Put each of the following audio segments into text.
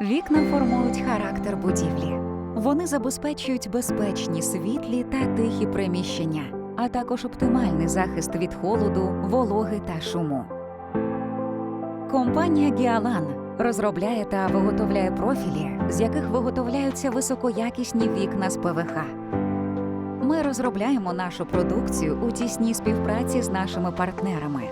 Вікна формують характер будівлі. Вони забезпечують безпечні світлі та тихі приміщення, а також оптимальний захист від холоду, вологи та шуму. Компанія Гіалан розробляє та виготовляє профілі, з яких виготовляються високоякісні вікна з ПВХ. Ми розробляємо нашу продукцію у тісній співпраці з нашими партнерами.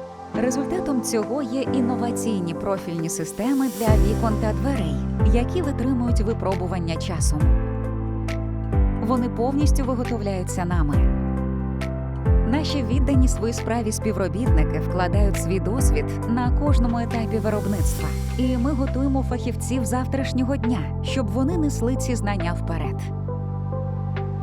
Результатом цього є інноваційні профільні системи для вікон та дверей, які витримують випробування часом. Вони повністю виготовляються нами. Наші віддані своїй справі співробітники вкладають свій досвід на кожному етапі виробництва, і ми готуємо фахівців завтрашнього дня, щоб вони несли ці знання вперед.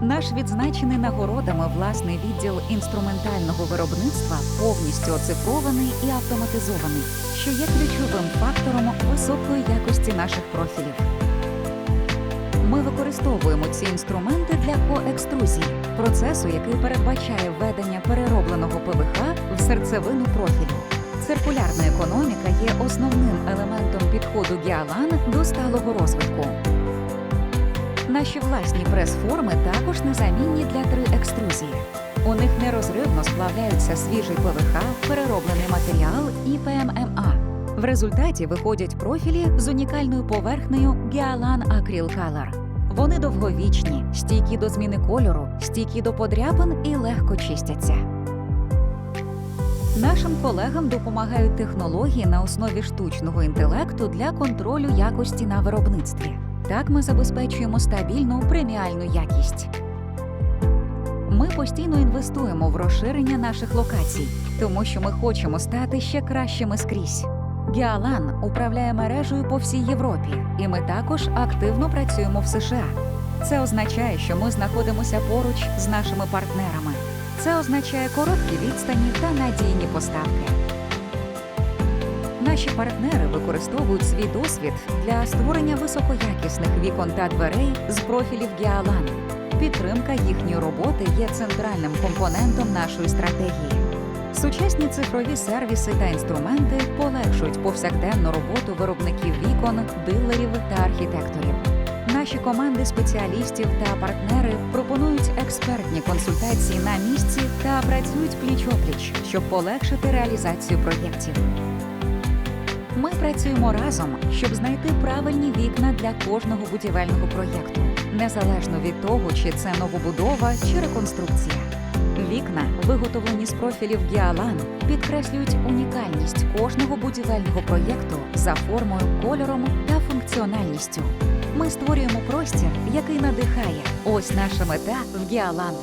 Наш відзначений нагородами власний відділ інструментального виробництва повністю оцифрований і автоматизований, що є ключовим фактором високої якості наших профілів. Ми використовуємо ці інструменти для коекструзії, процесу, який передбачає введення переробленого ПВХ в серцевину профілю. Циркулярна економіка є основним елементом підходу Гіалан до сталого розвитку. Наші власні прес-форми також незамінні для 3-екструзії. У них нерозривно сплавляються свіжий ПВХ, перероблений матеріал і ПММА. В результаті виходять профілі з унікальною поверхнею Гіалан Acryl Color. Вони довговічні, стійкі до зміни кольору, стійкі до подряпин і легко чистяться. Нашим колегам допомагають технології на основі штучного інтелекту для контролю якості на виробництві. Так ми забезпечуємо стабільну преміальну якість. Ми постійно інвестуємо в розширення наших локацій, тому що ми хочемо стати ще кращими скрізь. Гіалан управляє мережею по всій Європі, і ми також активно працюємо в США. Це означає, що ми знаходимося поруч з нашими партнерами. Це означає короткі відстані та надійні поставки. Наші партнери використовують свій досвід для створення високоякісних вікон та дверей з профілів Гіалан. Підтримка їхньої роботи є центральним компонентом нашої стратегії. Сучасні цифрові сервіси та інструменти полегшують повсякденну роботу виробників вікон, дилерів та архітекторів. Наші команди спеціалістів та партнери пропонують експертні консультації на місці та працюють пліч-опліч, щоб полегшити реалізацію проєктів. Ми працюємо разом, щоб знайти правильні вікна для кожного будівельного проєкту, незалежно від того, чи це новобудова чи реконструкція. Вікна, виготовлені з профілів Гіалан, підкреслюють унікальність кожного будівельного проєкту за формою, кольором та функціональністю. Ми створюємо простір, який надихає. Ось наша мета в Гіалан.